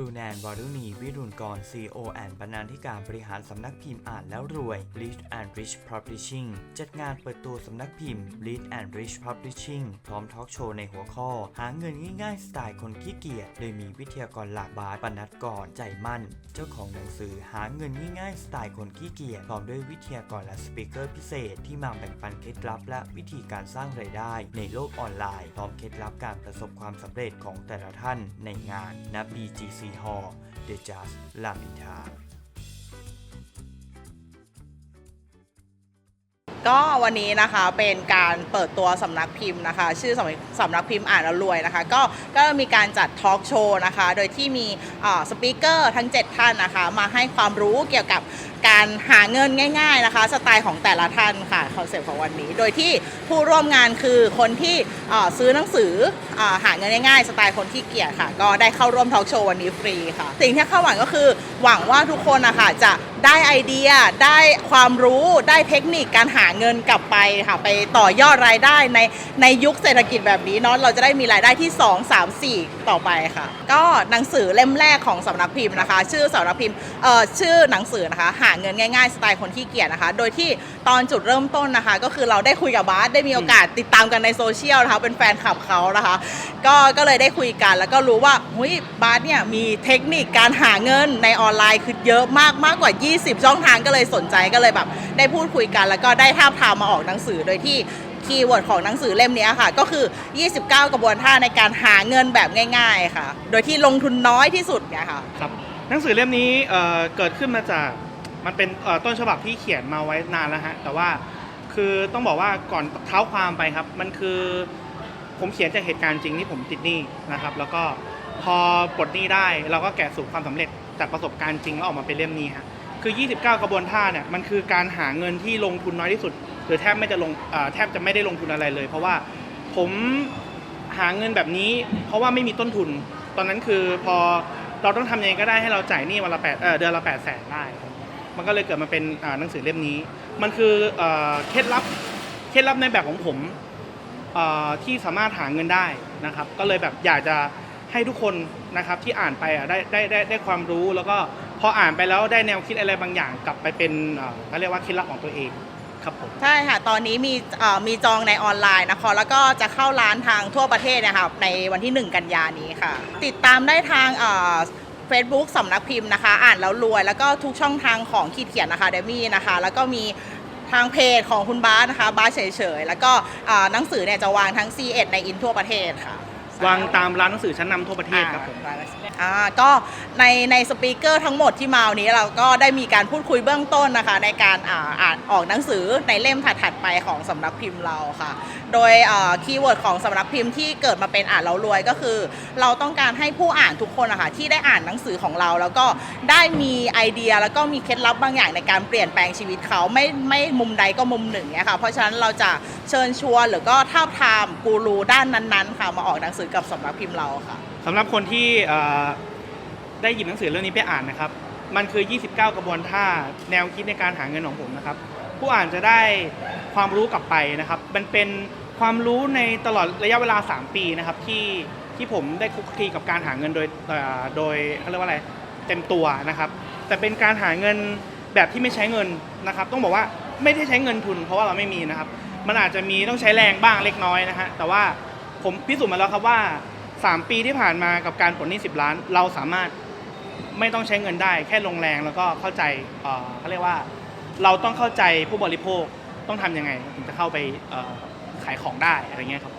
อนนวารุณีวิรุณกร CEO แอนบรรณาธิการบริหารสำนักพิมพ์อ่านแล้วรวย Lead and Rich Publishing จัดงานเปิดตัวสำนักพิมพ์ Lead and Rich Publishing พร้อมทอล์กโชว์ในหัวข้อ หาเงินง่ายๆ สไตล์คนขี้เกียจโดยมีวิทยากรหลักบาสปนัดกรใจมั่น เจ้าของหนังสือหาเงินง่ายๆ สไตล์คนขี้เกียจพร้อมด้วยวิทยากรและสปีกเกอร์พิเศษ ที่มาแบ่งปันเคล็ดลับ และวิธีการสร้างรายได้ ในโลกออนไลน์พร้อมเคล็ดลับการประสบความสำเร็จของแต่ละท่านในงานณ BGC ซีฮอร์เดจัสลามอินทา ก็วันนี้นะคะเป็นการเปิดตัวสำนักพิมพ์นะคะ ชื่อสำนักสำนักพิมพ์อ่านแล้วรวยนะคะ ก็ก็มีการจัดทอล์กโชว์นะคะ โดยที่มีสปีกเกอร์ทั้ง 7 ท่านนะคะ มาให้ความรู้เกี่ยวกับการหาเงินง่าย ๆนะคะ สไตล์ของแต่ละท่านค่ะคอนเซปต์ของวันนี้ โดยที่ผู้ร่วมงานคือคนที่ซื้อหนังสืออหาเงินง่ายๆ สไตล์คนที่เกียจค่ะ ก็ได้เข้าร่วมทอล์กโชว์วันนี้ฟรีค่ะ สิ่งที่คาดหวังก็คือหวังว่าทุกคนนะคะจะ ได้ไอเดียได้ความรู้ได้เทคนิคการหาเงินกลับไปค่ะไปต่อยอดรายได้ในในยุคเศรษฐกิจแบบนี้เนาะเราจะได้มีรายได้ที่ 2 3 4 ต่อไปค่ะ ก็หนังสือเล่มแรกของสำนักพิมพ์นะคะ ชื่อสำนักพิมพ์เอ่อชื่อหนังสือนะคะ หาเงินง่ายๆสไตล์คนที่เกียจนะคะ โดยที่ตอนจุดเริ่มต้นนะคะ ก็คือเราได้คุยกับบาสได้มีโอกาสติดตามกันในโซเชียลนะคะเป็นแฟนคลับเขานะคะ ก็ก็เลยได้คุยกันแล้วก็รู้ว่าหุยบาสเนี่ยมีเทคนิคการหาเงินในออนไลน์คือเยอะมากมากกว่า20ช่องทางก็เลยสนใจก็เลยแบบ ได้พูดคุยกัน แล้วก็ได้ท้าบทามมาออกหนังสือโดยที่คีย์เวิร์ดของหนังสือเล่มนี้ค่ะ ก็คือ 29 กระบวนท่าในการหาเงินแบบง่าย ๆ ค่ะ โดยที่ลงทุนน้อยที่สุดเนี่ยค่ะครับหนังสือเล่มนี้เอ่อเกิดขึ้นมาจากมันเป็นต้นฉบับที่เขียนมาไว้นานแล้วฮะแต่ว่าคือต้องบอกว่าก่อนเท้าความไปครับ มันคือผมเขียนจากเหตุการณ์จริงที่ผมติดหนี้นะครับ แล้วก็พอปลดหนี้ได้เราก็แกะสู่ความสำเร็จจากประสบการณ์จริงแล้วออกมาเป็นเล่มนี้ฮะ คือ 29 กระบวนท่าเนี่ยมันคือการหาเงินที่ลงทุนน้อยที่สุด หรือแทบไม่จะลงแทบจะไม่ได้ลงทุนอะไรเลย เพราะว่าผมหาเงินแบบนี้ เพราะว่าไม่มีต้นทุน ตอนนั้นคือพอเราต้องทำยังไงก็ได้ให้เราจ่ายหนี้วันละแปดเดือนละแปดแสนได้ มันก็เลยเกิดมาเป็นหนังสือเล่มนี้ มันคือเคล็ดลับเคล็ดลับในแบบของผมที่สามารถหาเงินได้นะครับ ก็เลยแบบอยากจะให้ทุกคนนะครับที่อ่านไปอะได้ได้ได้ได้ความรู้แล้วก็ พออ่านไปแล้วได้แนวคิดอะไรบางอย่างกลับไปเป็นเอ่อเขาเรียกว่าเคล็ดลับของตัวเองครับผม ใช่ค่ะ ตอนนี้มีเอ่อมีจองในออนไลน์นะคะ แล้วก็จะเข้าร้านทางทั่วประเทศนะคะในวันที่ 1 กันยานี้ค่ะ ติดตามได้ทางเฟซบุ๊กสำนักพิมพ์นะคะ อ่านแล้วรวย แล้วก็ทุกช่องทางของขีดเขียนนะคะเดมี่นะคะ แล้วก็มีทางเพจของคุณบาสนะคะบาสเฉยๆ แล้วก็อ่าหนังสือเนี่ยจะวางทั้ง C1 ในอินทั่วประเทศค่ะ วางตามร้านหนังสือชั้นนำทั่วประเทศครับผม อ่าก็ในในสปีกเกอร์ทั้งหมดที่มาวันนี้เราก็ได้มีการพูดคุยเบื้องต้นนะคะ ในการอ่าอ่านออกหนังสือในเล่มถัดๆไปของสำนักพิมพ์เราค่ะ โดยคีย์เวิร์ดของสำนักพิมพ์ที่เกิดมาเป็นอ่านเรารวยก็คือ เราต้องการให้ผู้อ่านทุกคนนะคะที่ได้อ่านหนังสือของเรา แล้วก็ได้มีไอเดียแล้วก็มีเคล็ดลับบางอย่างในการเปลี่ยนแปลงชีวิตเขาไม่ไม่มุมใดก็มุมหนึ่งเนี่ยค่ะเพราะฉะนั้นเราจะเชิญชวนหรือก็ท้าบทามกูรูด้านนั้นๆค่ะมาออกหนังสือกับสำนักพิมพ์เราค่ะ สำหรับคนที่เอ่อได้หยิบหนังสือเรื่องนี้ไปอ่านนะครับ มันคือ 29 กระบวนท่าแนวคิดในการหาเงินของผมนะครับ ผู้อ่านจะได้ความรู้กลับไปนะครับ มันเป็นความรู้ในตลอดระยะเวลา 3 ปีนะครับที่ที่ผมได้คลุกคลีกับการหาเงินโดยเอ่อโดยเขาเรียกว่าอะไรเต็มตัวนะครับ แต่เป็นการหาเงินแบบที่ไม่ใช้เงินนะครับ ต้องบอกว่าไม่ได้ใช้เงินทุน เพราะว่าเราไม่มีนะครับ มันอาจจะมีต้องใช้แรงบ้างเล็กน้อยนะฮะแต่ว่า ผมพิสูจน์มาแล้วครับว่า 3 ปีที่ผ่านมากับการผลหนี้10 ล้าน เราสามารถไม่ต้องใช้เงินได้แค่ลงแรงแล้วก็เข้าใจเขาเรียกว่า เราต้องเข้าใจผู้บริโภคต้องทำยังไงถึงจะเข้าไปขายของได้อะไรเงี้ยครับ